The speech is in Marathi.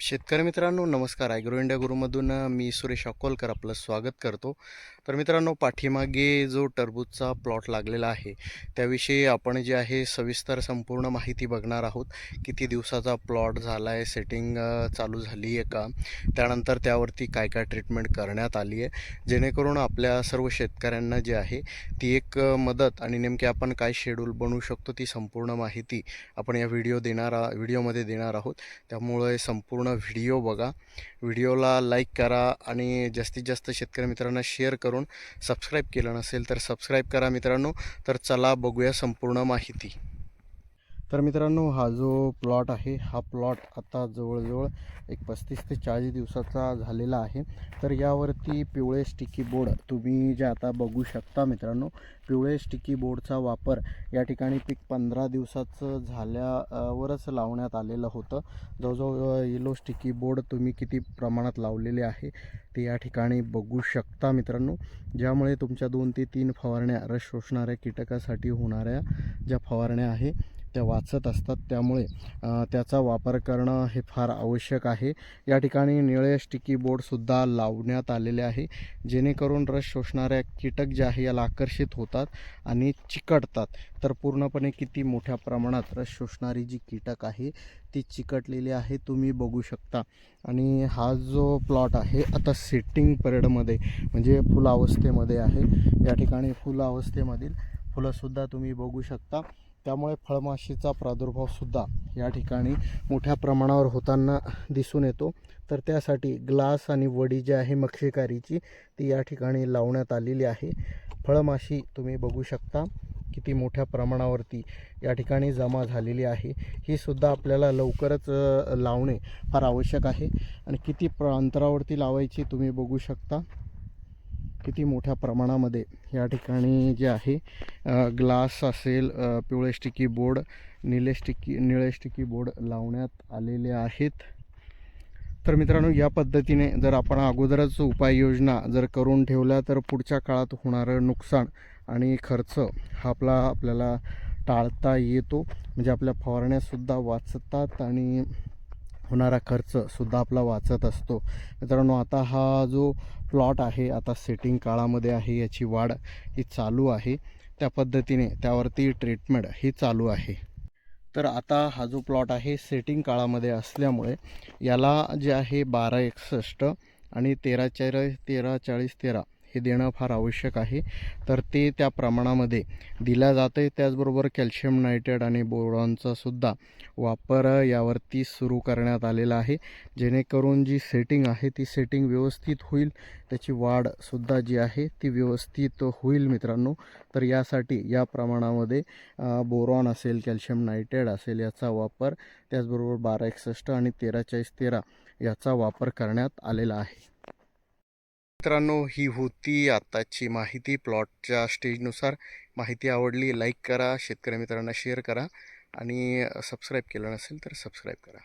शेतकरी मित्रांनो नमस्कार. ॲग्रो इंडिया गुरुमधून मी सुरेश अकोलकर आपलं स्वागत करतो. तर मित्रांनो पाठीमागे जो टरबूजचा प्लॉट लागलेला आहे त्याविषयी आपण जे आहे सविस्तर संपूर्ण माहिती बघणार आहोत. किती दिवसाचा प्लॉट झाला आहे सेटिंग चालू झाली आहे का? त्यानंतर त्यावरती काय काय ट्रीटमेंट करण्यात आली आहे? जेणेकरून आपल्या सर्व शेतकऱ्यांना जे आहे ती एक मदत आणि नेमके आपण काय शेड्यूल बनवू शकतो ती संपूर्ण माहिती आपण या व्हिडिओ देणार व्हिडिओमध्ये देणार आहोत. त्यामुळे संपूर्ण व्हिडिओ बघा. व्हिडिओला लाईक करा आणि जास्तीत जास्त शेतकरी मित्रांना शेअर करून सबस्क्राईब केलं नसेल तर सबस्क्राईब करा मित्रांनो. तर चला बघूया संपूर्ण माहिती. तर मित्रांनो हा जो प्लॉट आहे हा प्लॉट आता जवळजवळ एक पस्तीस ते चाळीस दिवसाचा झालेला आहे. तर यावरती पिवळे स्टिकी बोर्ड तुम्ही जे आता बघू शकता मित्रांनो पिवळे स्टिकी बोर्डचा वापर या ठिकाणी पीक पंधरा दिवसाचं झाल्यावरच लावण्यात आलेलं होतं. जवळजवळ येलो स्टिकी बोर्ड तुम्ही किती प्रमाणात लावलेले आहे ते या ठिकाणी बघू शकता मित्रांनो. ज्यामुळे तुमच्या दोन ते तीन फवारण्या रस शोषणाऱ्या कीटकासाठी होणाऱ्या ज्या फवारण्या आहे त्या वाचत असतात. त्यामुळे त्याचा वापर करणं हे फार आवश्यक आहे. या ठिकाणी निळे स्टिकी बोर्डसुद्धा लावण्यात आलेले आहे. जेणेकरून रस शोषणाऱ्या कीटक जे आहे याला आकर्षित होतात आणि चिकटतात. तर पूर्णपणे किती मोठ्या प्रमाणात रस शोषणारी जी कीटक आहे ती चिकटलेली आहे तुम्ही बघू शकता. आणि हा जो प्लॉट आहे आता सेटिंग परेडमध्ये म्हणजे फुलावस्थेमध्ये आहे. या ठिकाणी फुलावस्थेमधील फुलंसुद्धा तुम्ही बघू शकता. त्यामुळे फळमाशीचा प्रादुर्भावसुद्धा या ठिकाणी मोठ्या प्रमाणावर होताना दिसून येतो. तर त्यासाठी ग्लास आणि वडी जी आहे मक्षिकारीची ती या ठिकाणी लावण्यात आलेली आहे. फळमाशी तुम्ही बघू शकता किती मोठ्या प्रमाणावरती या ठिकाणी जमा झालेली आहे. ही सुद्धा आपल्याला लवकरच लावणे फार आवश्यक आहे. आणि किती प्र अंतरावरती लावायची तुम्ही बघू शकता. किती मोठ्या प्रमाणामध्ये या ठिकाणी जे आहे ग्लास असेल पिवळे स्टिकी बोर्ड निळे स्टिकी निळे स्टिकी बोर्ड लावण्यात आलेले आहेत. तर मित्रांनो या पद्धतीने जर आपण अगोदरच उपाययोजना जर करून ठेवल्या तर पुढच्या काळात होणारं नुकसान आणि खर्च हा आपला आपल्याला टाळता येतो. म्हणजे आपल्या फवारण्यासुद्धा वाचतात आणि होणारा खर्चसुद्धा आपला वाचत असतो. मित्रांनो आता हा जो प्लॉट आहे आता सेटिंग काळामध्ये आहे याची वाढ ही चालू आहे. त्या पद्धतीने त्यावरती ट्रीटमेंट ही चालू आहे. तर आता हा जो प्लॉट आहे सेटिंग काळामध्ये असल्यामुळे याला जे आहे बारा एकसष्ट आणि तेरा चार तेरा चाळीस तेरा हे देणं फार आवश्यक आहे. तर ते त्या प्रमाणामध्ये दिल्या जाते त्याचबरोबर कॅल्शियम नायट्रेट आणि बोरॉनचा सुद्धा वापर यावरती सुरू करण्यात आलेला आहे. जेणेकरून जी सेटिंग आहे ती सेटिंग व्यवस्थित होईल. त्याची वाढसुद्धा जी आहे ती व्यवस्थित होईल मित्रांनो. तर यासाठी या प्रमाणामध्ये बोरॉन असेल कॅल्शियम नायट्रेट असेल याचा वापर त्याचबरोबर बारा एकसष्ट आणि तेरा चाळीस तेरा याचा वापर करण्यात आलेला आहे. मित्रांनो ही होती आत्ताची माहिती. प्लॉटच्या स्टेजनुसार माहिती आवडली लाईक करा शेतकरी मित्रांना शेअर करा आणि सबस्क्राईब केलं नसेल तर सबस्क्राईब करा.